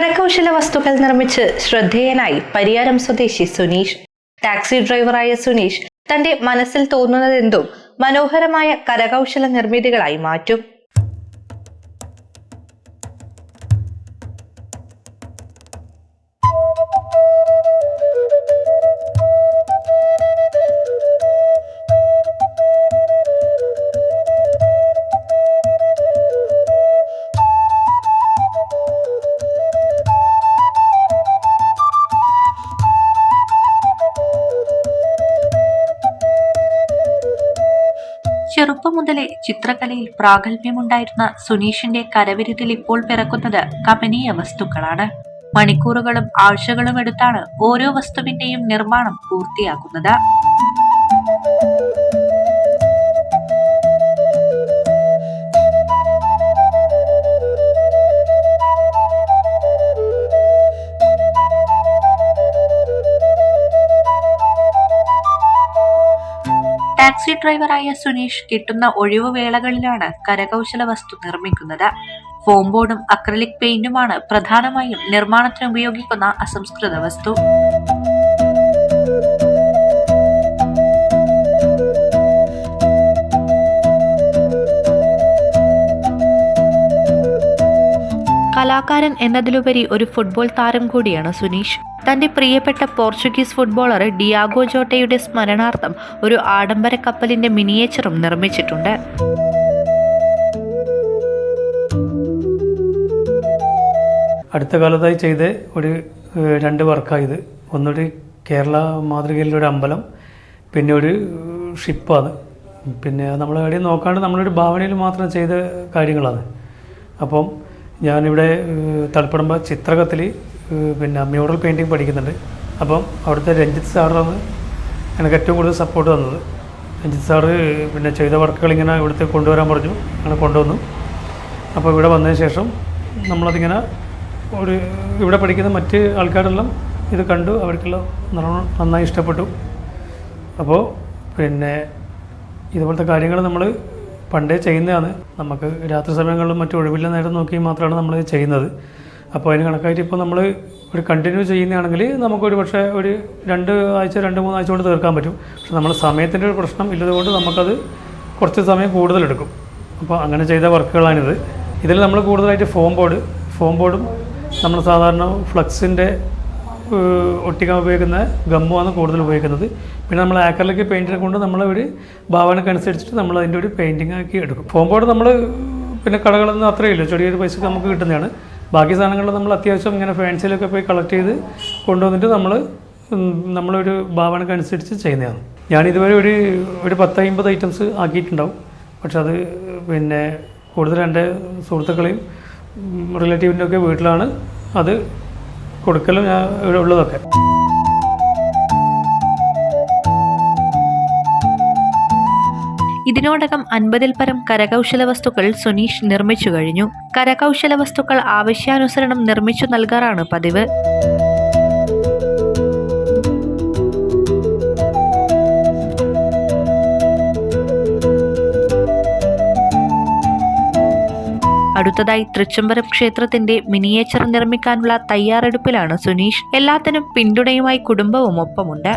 കരകൗശല വസ്തുക്കൾ നിർമ്മിച്ച് ശ്രദ്ധേയനായി പരിയാരം സ്വദേശി സുനീഷ്. ടാക്സി ഡ്രൈവറായ സുനീഷ് തന്റെ മനസ്സിൽ തോന്നുന്നതെന്തും മനോഹരമായ കരകൗശല നിർമ്മിതികളായി മാറ്റും. ചെറുപ്പം മുതലേ ചിത്രകലയിൽ പ്രാഗൽഭ്യമുണ്ടായിരുന്ന സുനീഷിന്റെ കരവിരുതിൽ ഇപ്പോൾ പിറക്കുന്നത് കമനീയ വസ്തുക്കളാണ്. മണിക്കൂറുകളും ആഴ്ചകളും എടുത്താണ് ഓരോ വസ്തുവിന്റെയും നിർമ്മാണം പൂർത്തിയാക്കുന്നത്. ടാക്സി ഡ്രൈവറായ സുനീഷ് കിട്ടുന്ന ഒഴിവുവേളകളിലാണ് കരകൗശല വസ്തു നിർമ്മിക്കുന്നത്. ഫോം ബോർഡും അക്രലിക് പെയിന്റുമാണ് പ്രധാനമായും നിർമ്മാണത്തിന് ഉപയോഗിക്കുന്ന അസംസ്കൃത വസ്തു. കലാകാരൻ എന്നതിലുപരി ഒരു ഫുട്ബോൾ താരം കൂടിയാണ് സുനീഷ്. തന്റെ പ്രിയപ്പെട്ട പോർച്ചുഗീസ് ഫുട്ബോളർ ഡിയാഗോ ജോട്ടയുടെ സ്മരണാർത്ഥം ഒരു ആഡംബര കപ്പലിന്റെ മിനിയേച്ചറും നിർമ്മിച്ചിട്ടുണ്ട്. അടുത്ത കാലത്തായി ചെയ്ത ഒരു രണ്ട് വർക്കായത് ഒന്നൊരു കേരള മാതൃകയിലെ ഒരു അമ്പലം പിന്നെ ഒരു ഷിപ്പാണ്. പിന്നെ നമ്മൾ എവിടെയും നോക്കാണ്ട് നമ്മളൊരു ഭാവനയിൽ മാത്രം ചെയ്ത കാര്യങ്ങളാണ്. അപ്പം ഞാനിവിടെ തളിപ്പടമ്പ ചിത്രകത്തിൽ പിന്നെ മ്യൂറൽ പെയിന്റിങ് പഠിക്കുന്നുണ്ട്. അപ്പം അവിടുത്തെ രഞ്ജിത്ത് സാറാണ് എനിക്ക് ഏറ്റവും കൂടുതൽ സപ്പോർട്ട് തന്നത്. രഞ്ജിത്ത് സാറ് പിന്നെ ചെയ്ത വർക്കുകൾ ഇങ്ങനെ ഇവിടുത്തെ കൊണ്ടുവരാൻ പറഞ്ഞു. അങ്ങനെ കൊണ്ടുവന്നു. അപ്പോൾ ഇവിടെ വന്നതിന് ശേഷം നമ്മളതിങ്ങനെ ഒരു ഇവിടെ പഠിക്കുന്ന മറ്റ് ആൾക്കാരെല്ലാം ഇത് കണ്ടു. അവർക്കെല്ലാം നല്ലോണം നന്നായി ഇഷ്ടപ്പെട്ടു. അപ്പോൾ പിന്നെ ഇതുപോലത്തെ കാര്യങ്ങൾ നമ്മൾ പണ്ടേ ചെയ്യുന്നതാണ്. നമുക്ക് രാത്രി സമയങ്ങളിലും മറ്റു ഒഴിവില്ല നേരം നോക്കി മാത്രമാണ് നമ്മൾ ചെയ്യുന്നത്. അപ്പോൾ അതിന് കണക്കായിട്ട് ഇപ്പോൾ നമ്മൾ ഒരു കണ്ടിന്യൂ ചെയ്യുന്നതാണെങ്കിൽ നമുക്കൊരു പക്ഷേ ഒരു രണ്ട് ആഴ്ച രണ്ട് മൂന്നാഴ്ച കൊണ്ട് തീർക്കാൻ പറ്റും. പക്ഷെ നമ്മൾ സമയത്തിന്റെ ഒരു പ്രശ്നം ഇല്ലതുകൊണ്ട് നമുക്കത് കുറച്ച് സമയം കൂടുതലെടുക്കും. അപ്പോൾ അങ്ങനെ ചെയ്ത വർക്കുകളാണിത്. ഇതിൽ നമ്മൾ കൂടുതലായിട്ട് ഫോം ബോർഡ് ഫോം ബോർഡും നമ്മൾ സാധാരണ ഫ്ലക്സിന്റെ ഒട്ടിക്കാൻ ഉപയോഗിക്കുന്ന ഗമ്മുമാണ് കൂടുതൽ ഉപയോഗിക്കുന്നത്. പിന്നെ നമ്മൾ ആക്കറിലേക്ക് പെയിന്റിനെ കൊണ്ട് നമ്മൾ ഒരു ഭാവനക്കനുസരിച്ചിട്ട് നമ്മൾ അതിന്റെ ഒരു പെയിന്റിങ് ആക്കി എടുക്കും. ഫോം ബോർഡ് നമ്മൾ പിന്നെ കടകളിൽ നിന്ന് അത്രയേ ഇല്ല ചെറിയൊരു പൈസ നമുക്ക് കിട്ടുന്നതാണ്. ബാക്കി സാധനങ്ങൾ നമ്മൾ അത്യാവശ്യം ഇങ്ങനെ ഫാൻസിലൊക്കെ പോയി കളക്ട് ചെയ്ത് കൊണ്ടുവന്നിട്ട് നമ്മൾ നമ്മളൊരു ഭാവനക്കനുസരിച്ച് ചെയ്യുന്നതാണ്. ഞാൻ ഇതുവരെ ഒരു ഒരു പത്ത് അമ്പത് ഐറ്റംസ് ആക്കിയിട്ടുണ്ടാവും. പക്ഷെ അത് പിന്നെ കൂടുതൽ എന്റെ സുഹൃത്തുക്കളെയും റിലേറ്റീവിന്റെ ഒക്കെ വീട്ടിലാണ് അത് കൊടുക്കലും ഞാൻ ഇവിടെ ഉള്ളതൊക്കെ. ഇതിനോടകം അൻപതിൽ പരം കരകൗശല വസ്തുക്കൾ സുനീഷ് നിർമ്മിച്ചു കഴിഞ്ഞു. കരകൗശല വസ്തുക്കൾ ആവശ്യാനുസരണം നിർമ്മിച്ചു നൽകാറാണ് പതിവ്. അടുത്തതായി തൃച്ചംബരം ക്ഷേത്രത്തിന്റെ മിനിയേച്ചർ നിർമ്മിക്കാനുള്ള തയ്യാറെടുപ്പിലാണ് സുനീഷ്. എല്ലാത്തിനും പിന്തുണയുമായി കുടുംബവും ഒപ്പമുണ്ട്.